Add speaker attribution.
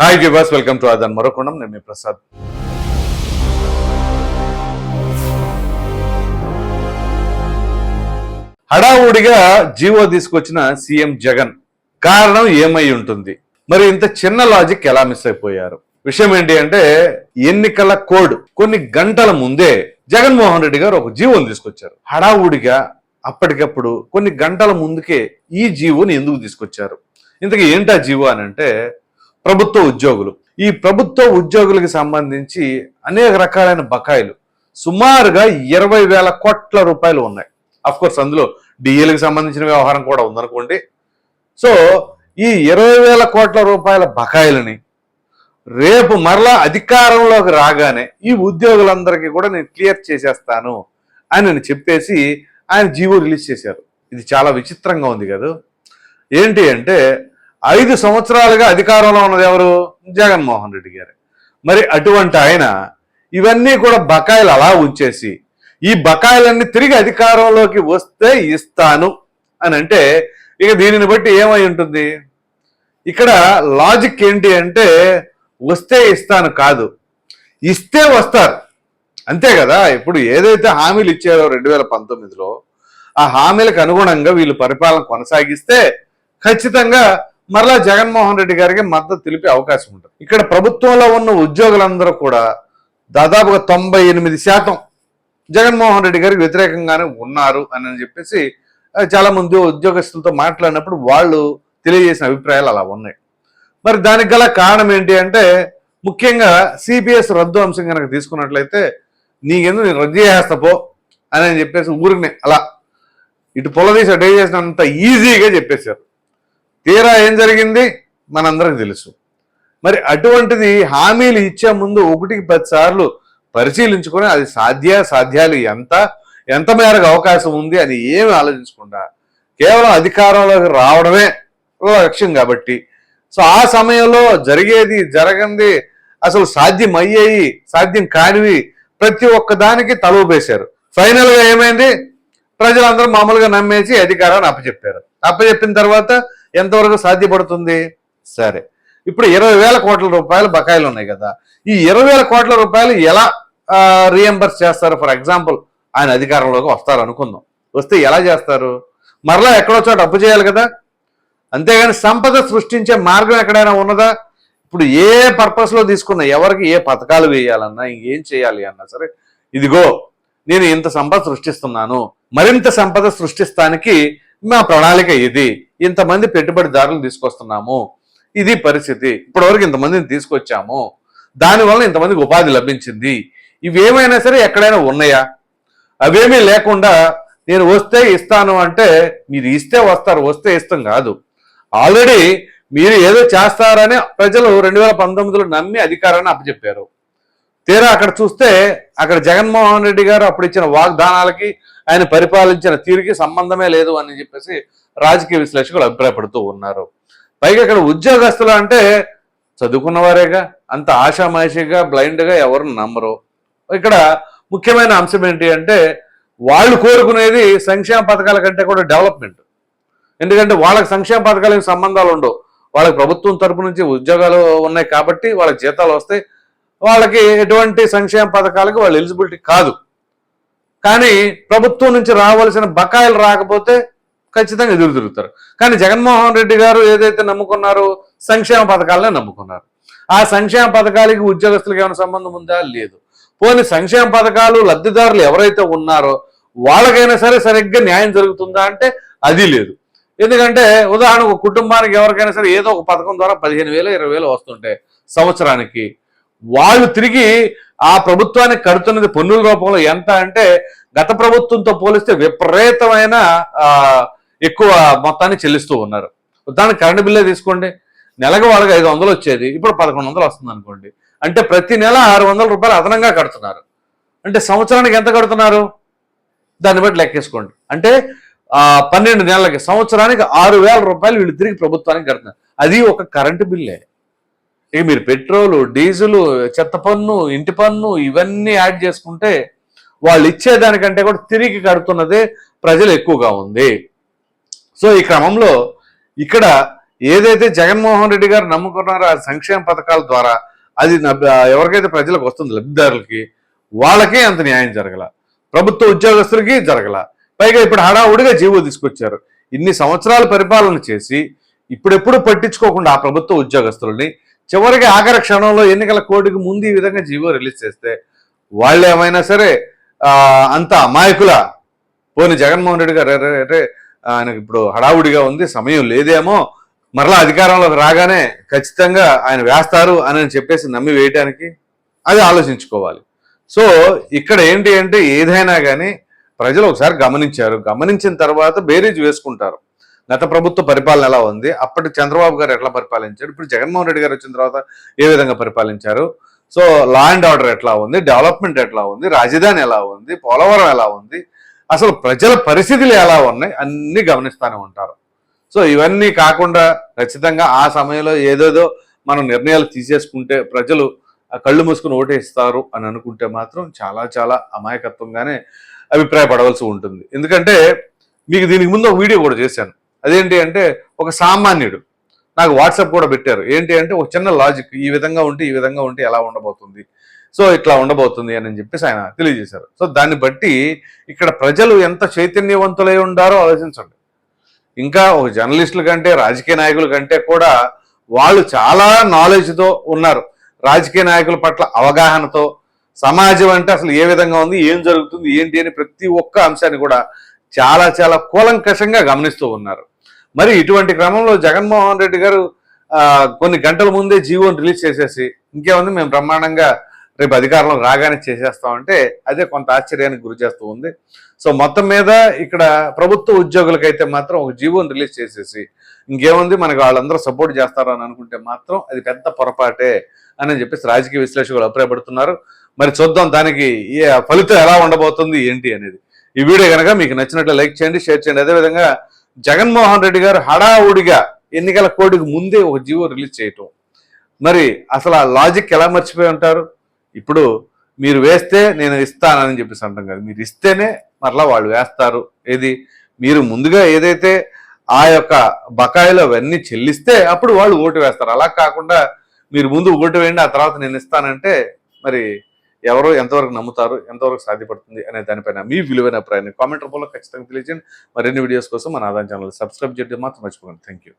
Speaker 1: Hi viewers welcome to ఆదాన్ మరొకొండం నేను మీ ప్రసాద్ హడావుడిగా జీవో తీసుకొచ్చిన సీఎం జగన్ కారణం ఏమై ఉంటుంది? మరి ఇంత చిన్న లాజిక్ ఎలా మిస్ అయిపోయారు? విషయం ఏంటి అంటే ఎన్నికల కోడ్ కొన్ని గంటల ముందే జగన్మోహన్ రెడ్డి గారు ఒక జీవోని తీసుకొచ్చారు. హడావుడిగా అప్పటికప్పుడు కొన్ని గంటల ముందుకే ఈ జీవోని ఎందుకు తీసుకొచ్చారు? ఇంతకీ ఏంటా జీవో అని అంటే ప్రభుత్వ ఉద్యోగులు. ఈ ప్రభుత్వ ఉద్యోగులకు సంబంధించి అనేక రకాలైన బకాయిలు. సుమారుగా ఇరవై వేల కోట్ల రూపాయలు ఉన్నాయి. అఫ్ కోర్స్ అందులో డిఏలకు సంబంధించిన వ్యవహారం కూడా ఉందనుకోండి. సో ఈ ఇరవై వేల కోట్ల రూపాయల బకాయిలని రేపు మరలా అధికారంలోకి రాగానే ఈ ఉద్యోగులందరికీ కూడా నేను క్లియర్ చేసేస్తాను అని నేను చెప్పేసి ఆయన జీవో రిలీజ్ చేశారు. ఇది చాలా విచిత్రంగా ఉంది కదా. ఏంటి అంటే ఐదు సంవత్సరాలుగా అధికారంలో ఉన్నది ఎవరు? జగన్మోహన్ రెడ్డి గారు. మరి అటువంటి ఆయన ఇవన్నీ కూడా బకాయిలు అలా ఉంచేసి ఈ బకాయిలన్నీ తిరిగి అధికారంలోకి వస్తే ఇస్తాను అని అంటే ఇక దీనిని బట్టి ఏమై ఉంటుంది? ఇక్కడ లాజిక్ ఏంటి అంటే వస్తే ఇస్తాను కాదు. ఇస్తే వస్తారు. అంతే కదా? ఇప్పుడు ఏదైతే హామీలు ఇచ్చారో రెండు వేల పంతొమ్మిదిలో ఆ హామీలకు అనుగుణంగా వీళ్ళు పరిపాలన కొనసాగిస్తే ఖచ్చితంగా మరలా జగన్మోహన్ రెడ్డి గారికి మద్దతు తెలిపే అవకాశం ఉంటుంది. ఇక్కడ ప్రభుత్వంలో ఉన్న ఉద్యోగులందరూ కూడా దాదాపుగా తొంభై ఎనిమిది శాతం జగన్మోహన్ రెడ్డి గారికి వ్యతిరేకంగానే ఉన్నారు అని చెప్పేసి చాలా మంది ఉద్యోగస్తులతో మాట్లాడినప్పుడు వాళ్ళు తెలియజేసిన అభిప్రాయాలు అలా ఉన్నాయి. మరి దానికి గల కారణం ఏంటి అంటే ముఖ్యంగా సిపిఎస్ రద్దు అంశం కనుక తీసుకున్నట్లయితే నీకెందుకు నేను రద్దు చేసేస్తాపో అని చెప్పేసి ఊరిని అలా ఇటు పొలదీసి అటు చేసినంత ఈజీగా చెప్పేశారు. తీరా ఏం జరిగింది? మనందరికి తెలుసు. మరి అటువంటిది హామీలు ఇచ్చే ముందు ఒకటికి పదిసార్లు పరిశీలించుకొని అది సాధ్య సాధ్యాలు ఎంత ఎంత మేరకు అవకాశం ఉంది అని ఏమి ఆలోచించకుండా కేవలం అధికారంలోకి రావడమే లక్ష్యం కాబట్టి. సో ఆ సమయంలో జరిగేది జరగంది అసలు సాధ్యం అయ్యేవి సాధ్యం కానివి ప్రతి ఒక్క దానికి తలవుపేశారు ఫైనల్ ఏమైంది? ప్రజలందరూ మామూలుగా నమ్మేసి అధికారాన్ని అప్పచెప్పారు. అప్పచెప్పిన తర్వాత ఎంతవరకు సాధ్యపడుతుంది? సరే. ఇప్పుడు ఇరవై వేల కోట్ల రూపాయలు బకాయిలు ఉన్నాయి కదా. ఈ ఇరవై వేల కోట్ల రూపాయలు ఎలా రీఎంబర్స్ చేస్తారు? ఫర్ ఎగ్జాంపుల్ ఆయన అధికారంలోకి వస్తారు అనుకుందాం వస్తే ఎలా చేస్తారు? మరలా ఎక్కడో చోట అప్పు చేయాలి కదా. అంతేగాని సంపద సృష్టించే మార్గం ఎక్కడైనా ఉన్నదా? ఇప్పుడు ఏ పర్పస్లో తీసుకున్న తీసుకున్నా ఎవరికి ఏ పథకాలు వేయాలన్నా ఇంకేం చేయాలి అన్నా సరే ఇదిగో నేను ఇంత సంపద సృష్టిస్తున్నాను. మరింత సంపద సృష్టిస్తానికి మా ప్రణాళిక ఇది. ఇంతమంది పెట్టుబడిదారులు తీసుకొస్తున్నాము. ఇది పరిస్థితి. ఇప్పటివరకు ఇంతమందిని తీసుకొచ్చాము. దానివల్ల ఇంతమందికి ఉపాధి లభించింది. ఇవేమైనా సరే ఎక్కడైనా ఉన్నాయా? అవేమీ లేకుండా నేను వస్తే ఇస్తాను అంటే మీరు ఇస్తే వస్తారు వస్తే ఇస్తాం కాదు. ఆల్రెడీ మీరు ఏదో చేస్తారని ప్రజలు రెండు వేల పంతొమ్మిదిలో నమ్మి అధికారాన్ని అప్పచెప్పారు. తీరా అక్కడ చూస్తే అక్కడ జగన్మోహన్ రెడ్డి గారు అప్పుడు ఇచ్చిన వాగ్దానాలకి ఆయన పరిపాలించిన తీరుకి సంబంధమే లేదు అని చెప్పేసి రాజకీయ విశ్లేషకులు అభిప్రాయపడుతూ ఉన్నారు. పైగా ఇక్కడ ఉద్యోగస్తులు అంటే చదువుకున్నవారేగా అంత ఆషామాషిగా బ్లైండ్గా ఎవరు నమ్మరు. ఇక్కడ ముఖ్యమైన అంశం ఏంటి అంటే వాళ్ళు కోరుకునేది సంక్షేమ పథకాల కంటే కూడా డెవలప్మెంట్. ఎందుకంటే వాళ్ళకి సంక్షేమ పథకాలకి సంబంధాలు ఉండవు. వాళ్ళకి ప్రభుత్వం తరపు నుంచి ఉద్యోగాలు ఉన్నాయి కాబట్టి వాళ్ళకి జీతాలు వస్తాయి. వాళ్ళకి ఎటువంటి సంక్షేమ పథకాలకు వాళ్ళు ఎలిజిబిలిటీ కాదు. కానీ ప్రభుత్వం నుంచి రావాల్సిన బకాయిలు రాకపోతే ఖచ్చితంగా ఎదురు తిరుగుతారు. కానీ జగన్మోహన్ రెడ్డి గారు ఏదైతే నమ్ముకున్నారో సంక్షేమ పథకాలనే నమ్ముకున్నారు. ఆ సంక్షేమ పథకాలకి ఉద్యోగస్తులకు ఏమైనా సంబంధం ఉందా? లేదు. పోనీ సంక్షేమ పథకాలు లబ్ధిదారులు ఎవరైతే ఉన్నారో వాళ్ళకైనా సరే సరిగ్గా న్యాయం జరుగుతుందా అంటే అది లేదు. ఎందుకంటే ఉదాహరణ ఒక కుటుంబానికి ఎవరికైనా సరే ఏదో ఒక పథకం ద్వారా పదిహేను వేలు ఇరవై వేలు వస్తుంటే సంవత్సరానికి. వాళ్ళు తిరిగి ఆ ప్రభుత్వానికి కడుతున్నది పన్నుల రూపంలో ఎంత అంటే గత ప్రభుత్వంతో పోలిస్తే విపరీతమైన ఎక్కువ మొత్తాన్ని చెల్లిస్తూ ఉన్నారు. దానికి కరెంటు బిల్లే తీసుకోండి. నెలకు వాళ్ళకి ఐదు వందలు వచ్చేది. ఇప్పుడు పదకొండు వందలు వస్తుంది అనుకోండి. అంటే ప్రతి నెల ఆరు వందల రూపాయలు అదనంగా కడుతున్నారు. అంటే సంవత్సరానికి ఎంత కడుతున్నారు? దాన్ని బట్టి లెక్కేసుకోండి. అంటే పన్నెండు నెలలకి సంవత్సరానికి ఆరు వేల రూపాయలు వీళ్ళు తిరిగి ప్రభుత్వానికి కడుతున్నారు. అది ఒక కరెంటు బిల్లే. ఇక మీరు పెట్రోలు డీజిల్ చెత్త పన్ను ఇంటి పన్ను ఇవన్నీ యాడ్ చేసుకుంటే వాళ్ళు ఇచ్చేదానికంటే కూడా తిరిగి కడుతున్నదే ప్రజలు ఎక్కువగా ఉంది. సో ఈ క్రమంలో ఇక్కడ ఏదైతే జగన్మోహన్ రెడ్డి గారు నమ్ముకున్నారో ఆ సంక్షేమ పథకాల ద్వారా అది ఎవరికైతే ప్రజలకు వస్తుంది లబ్ధిదారులకి వాళ్ళకే అంత న్యాయం జరగల. ప్రభుత్వ ఉద్యోగస్తులకి జరగల. పైగా ఇప్పుడు హడావుడిగా జీవో తీసుకొచ్చారు. ఇన్ని సంవత్సరాలు పరిపాలన చేసి ఇప్పుడెప్పుడు పట్టించుకోకుండా ఆ ప్రభుత్వ ఉద్యోగస్తులని చివరికి ఆఖరి క్షణంలో ఎన్నికల కోడ్కి ముందు ఈ విధంగా జీవో రిలీజ్ చేస్తే వాళ్ళు ఏమైనా సరే అంత అమాయకుల? పోని జగన్మోహన్ రెడ్డి గారు అంటే ఆయనకి ఇప్పుడు హడావుడిగా ఉంది సమయం లేదేమో మరలా అధికారంలోకి రాగానే ఖచ్చితంగా ఆయన వేస్తారు అని చెప్పేసి నమ్మి వేయటానికి అది ఆలోచించుకోవాలి. సో ఇక్కడ ఏంటి అంటే ఏదైనా కానీ ప్రజలు ఒకసారి గమనించారు. గమనించిన తర్వాత బేరీజ్ వేసుకుంటారు. గత ప్రభుత్వ పరిపాలన ఎలా ఉంది? అప్పటి చంద్రబాబు గారు ఎట్లా పరిపాలించారు? ఇప్పుడు జగన్మోహన్ రెడ్డి గారు వచ్చిన తర్వాత ఏ విధంగా పరిపాలించారు? సో లా అండ్ ఆర్డర్ ఎట్లా ఉంది? డెవలప్మెంట్ ఎట్లా ఉంది? రాజధాని ఎలా ఉంది? పోలవరం ఎలా ఉంది? అసలు ప్రజల పరిస్థితులు ఎలా ఉన్నాయి? అన్నీ గమనిస్తూనే ఉంటారు. సో ఇవన్నీ కాకుండా ఖచ్చితంగా ఆ సమయంలో ఏదేదో మనం నిర్ణయాలు తీసేసుకుంటే ప్రజలు ఆ కళ్ళు మూసుకుని ఓటేస్తారు అని అనుకుంటే మాత్రం చాలా చాలా అమాయకత్వంగానే అభిప్రాయపడవలసి ఉంటుంది. ఎందుకంటే మీకు దీనికి ముందు ఒక వీడియో కూడా చేశాను. అదేంటి అంటే ఒక సామాన్యుడు. నాకు వాట్సాప్ కూడా పెట్టారు. ఏంటి అంటే ఒక చిన్న లాజిక్ ఈ విధంగా ఉంటే ఈ విధంగా ఉంటే ఎలా ఉండబోతుంది? సో ఇట్లా ఉండబోతుంది అని చెప్పేసి ఆయన తెలియజేశారు. సో దాన్ని బట్టి ఇక్కడ ప్రజలు ఎంత చైతన్యవంతులై ఉండారో ఆలోచించండి. ఇంకా ఒక జర్నలిస్టుల కంటే రాజకీయ నాయకుల కంటే కూడా వాళ్ళు చాలా నాలెడ్జ్తో ఉన్నారు. రాజకీయ నాయకుల పట్ల అవగాహనతో. సమాజం అంటే అసలు ఏ విధంగా ఉంది ఏం జరుగుతుంది ఏంటి అని ప్రతి ఒక్క అంశాన్ని కూడా చాలా చాలా కూలంకషంగా గమనిస్తూ ఉన్నారు. మరి ఇటువంటి క్రమంలో జగన్మోహన్ రెడ్డి గారు కొన్ని గంటల ముందే జీవోని రిలీజ్ చేసేసి ఇంకేముంది మేము బ్రహ్మాండంగా రేపు అధికారంలో రాగానే చేసేస్తామంటే అదే కొంత ఆశ్చర్యానికి గురి చేస్తూ ఉంది. సో మొత్తం మీద ఇక్కడ ప్రభుత్వ ఉద్యోగులకైతే మాత్రం ఒక జీవోని రిలీజ్ చేసేసి ఇంకేముంది మనకి వాళ్ళందరూ సపోర్ట్ చేస్తారు అని అనుకుంటే మాత్రం అది పెద్ద పొరపాటే అని చెప్పేసి రాజకీయ విశ్లేషకులు అభిప్రాయపడుతున్నారు. మరి చూద్దాం దానికి ఏ ఫలితం ఎలా ఉండబోతుంది ఏంటి అనేది. ఈ వీడియో కనుక మీకు నచ్చినట్లు లైక్ చేయండి షేర్ చేయండి. అదేవిధంగా జగన్మోహన్ రెడ్డి గారు హడావుడిగా ఎన్నికల కోడికి ముందే ఒక జీవో రిలీజ్ చేయటం. మరి అసలు ఆ లాజిక్ ఎలా మర్చిపోయి ఉంటారు? ఇప్పుడు మీరు వేస్తే నేను ఇస్తానని చెప్పేసి అంటాం కదా మీరు ఇస్తేనే మరలా వాళ్ళు వేస్తారు. ఏది? మీరు ముందుగా ఏదైతే ఆ యొక్క బకాయిలు అవన్నీ చెల్లిస్తే అప్పుడు వాళ్ళు ఓటు వేస్తారు. అలా కాకుండా మీరు ముందు ఓటు వేయండి ఆ తర్వాత నేను ఇస్తానంటే మరి ఎవరు ఎంతవరకు నమ్ముతారు ఎంతవరకు సాధ్యపడుతుంది అనే దానిపైన మీ విలువైన అభిప్రాయాన్ని కామెంట్ రూపంలో ఖచ్చితంగా తెలియజేయండి. మరిన్ని వీడియోస్ కోసం మన ఆదాయం ఛానల్ సబ్స్క్రైబ్ చేయడం మాత్రం మర్చిపోకండి. Thank you